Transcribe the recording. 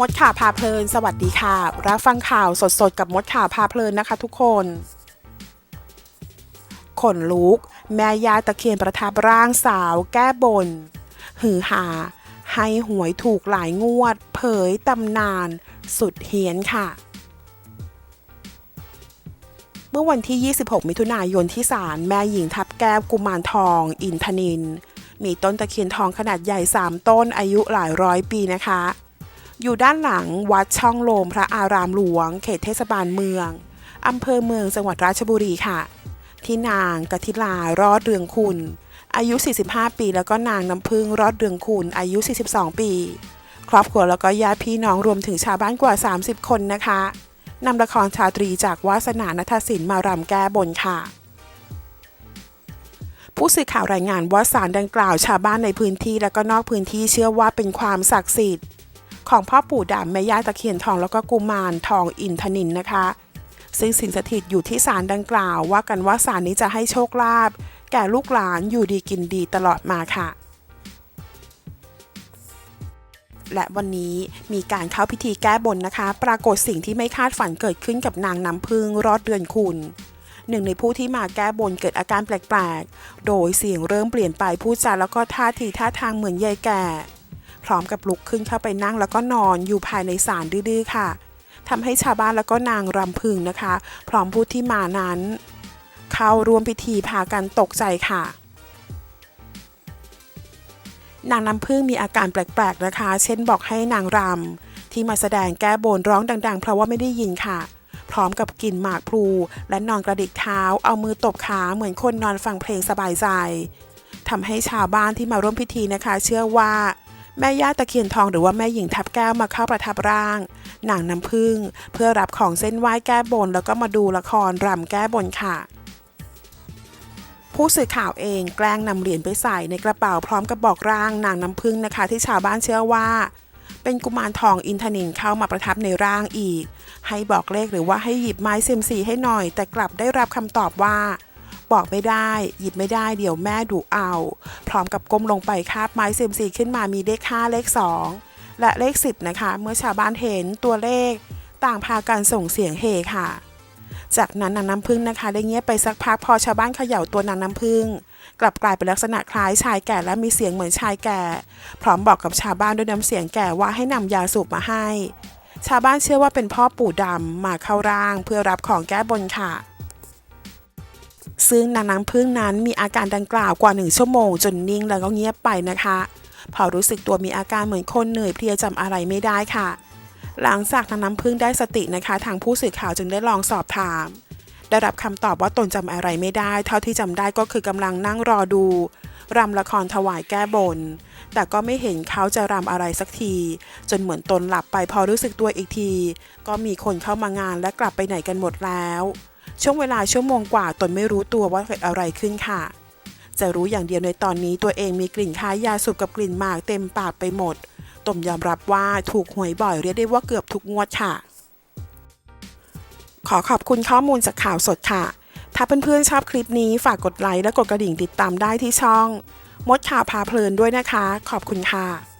มดข่าวพาเพลิน สวัสดีค่ะ รับฟังข่าวสดๆ กับมดข่าวพาเพลินนะคะทุกคนขนลุก แม่ยาตะเคียนประทับร่างสาวแก้บน หือหา ให้หวยถูกหลายงวด เผยตำนาน สุดเฮียนค่ะเมื่อวันที่ 26 มิถุนายนที่ศาลแม่หญิงทับแก้วกุมารทอง อินทนิน มีต้นตะเคียนทองขนาดใหญ่ 3 ต้นอายุหลายร้อยปีนะคะ อยู่ด้านหลังวัดช่องลมพระอารามหลวง เขตเทศบาลเมืองอำเภอเมืองจังหวัดราชบุรีค่ะ ที่นางกทิลารอดเรืองคุณ อายุ 45 ปี แล้วก็นางน้ำพึ่งรอดเรืองคุณ อายุ 42 ปี ครอบครัวแล้วก็ญาติพี่น้องรวมถึงชาวบ้านกว่า 30 คนนะคะนำละครชาตรีจากวาสนานัทศิลป์มารำแก้บนค่ะ ผู้สื่อข่าวรายงานว่าสารดังกล่าวชาวบ้านในพื้นที่และก็นอกพื้นที่เชื่อว่าเป็นความศักดิ์สิทธิ์ ของพ่อปู่ดำแม่ย่าตะเคียนทองแล้วก็กุมารทองอินทนินนะคะ ซึ่งสิงสถิตอยู่ที่ศาลดังกล่าว ว่ากันว่าศาลนี้จะให้โชคลาภแก่ลูกหลานอยู่ดีกินดีตลอดมาค่ะ และวันนี้มีการเข้าพิธีแก้บนนะคะ ปรากฏสิ่งที่ไม่คาดฝันเกิดขึ้นกับนางน้ำพึ่งรอดเดือนคุณหนึ่งในผู้ที่มาแก้บนเกิดอาการแปลกๆ โดยเสียงเริ่มเปลี่ยนไปพูดจาแล้วก็ท่าทีท่าทางเหมือนยายแก่ พร้อมกับลุกขึ้นเข้าไปนั่งแล้วก็นอนอยู่ภายในศาลดื้อๆค่ะทำให้ชาวบ้านแล้วก็นางรำพึงนะคะ พร้อมผู้ที่มานั้น เข้าร่วมพิธีพากันตกใจค่ะนางน้ำพึ่งมีอาการแปลกๆนะคะ เช่นบอกให้นางรำที่มาแสดงแก้บนร้องดัง ๆ เพราะว่าไม่ได้ยินค่ะ พร้อมกับกินหมากพลู และนอนกระดิกเท้า เอามือตบขาเหมือนคนนอนฟังเพลงสบายใจทำให้ชาวบ้านที่มาร่วมพิธีนะคะ เชื่อว่า แม่ย่าตะเคียนทองหรือว่าแม่หญิงทับแก้วมาเข้าประทับร่างนางน้ำพึ่งเพื่อรับของเส้นไหว้แก้บน แล้วก็มาดูละครรำแก้บนค่ะ ผู้สื่อข่าวเองแกล้งนำเหรียญไปใส่ในกระเป๋าพร้อมกับบอกร่างนางน้ำพึ่งนะคะ ที่ชาวบ้านเชื่อว่า เป็นกุมารทองอินทนินเข้ามาประทับในร่างอีก ให้บอกเลขหรือว่าให้หยิบไม้เซมซีให้หน่อย แต่กลับได้รับคำตอบว่า บอกไม่ได้ หยิบไม่ได้เดี๋ยวแม่ดุเอา พร้อมกับก้มลงไปคาบไม้เซมซีขึ้นมามีเลข5เลข 2 และเลข 10 นะคะ เมื่อชาวบ้านเห็นตัวเลข ต่างพากันส่งเสียงเฮค่ะ จากนั้นนางน้ำพึ่งนะคะได้เงียบไปสักพักพอชาวบ้านเขย่าตัวนางน้ำพึ่งกลับกลายเป็นลักษณะคล้ายชายแก่และมีเสียงเหมือนชายแก่ พร้อมบอกกับชาวบ้านด้วยน้ำเสียงแก่ว่าให้นำยาสูบมาให้ ชาวบ้านเชื่อว่าเป็นพ่อปู่ดำมาเข้าร่างเพื่อรับของแก้บนค่ะ ซึ่งนางน้ำพึ่งนั้นมีอาการดังกล่าวกว่าหนึ่งชั่วโมง จนนิ่งแล้วก็เงียบไปนะคะ พอรู้สึกตัวมีอาการเหมือนคนเหนื่อยเพลียจำอะไรไม่ได้ค่ะ หลังจากนางน้ำพึ่งได้สตินะคะ ทางผู้สื่อข่าวจึงได้ลองสอบถาม ได้รับคำตอบว่าตนจำอะไรไม่ได้ เท่าที่จำได้ก็คือกำลังนั่งรอดูรำละครถวายแก้บน แต่ก็ไม่เห็นเขาจะรำอะไรสักที จนเหมือนตนหลับไปพอรู้สึกตัวอีกที ก็มีคนเข้ามางานและกลับไปไหนกันหมดแล้ว ช่วงเวลาชั่วโมงกว่าตนไม่รู้ตัวว่าเกิดอะไรขึ้นค่ะ จะรู้อย่างเดียวในตอนนี้ตัวเองมีกลิ่นคล้ายยาสูบกับกลิ่นหมากเต็มปากไปหมดตมยอมรับว่าถูกหวยบ่อยเรียกได้ว่าเกือบทุกงวดค่ะ ขอขอบคุณข้อมูลจากข่าวสดค่ะ ถ้าเพื่อนๆชอบคลิปนี้ฝากกดไลค์และกดกระดิ่งติดตามได้ที่ช่อง มดข่าวพาเพลินด้วยนะคะ ขอบคุณค่ะ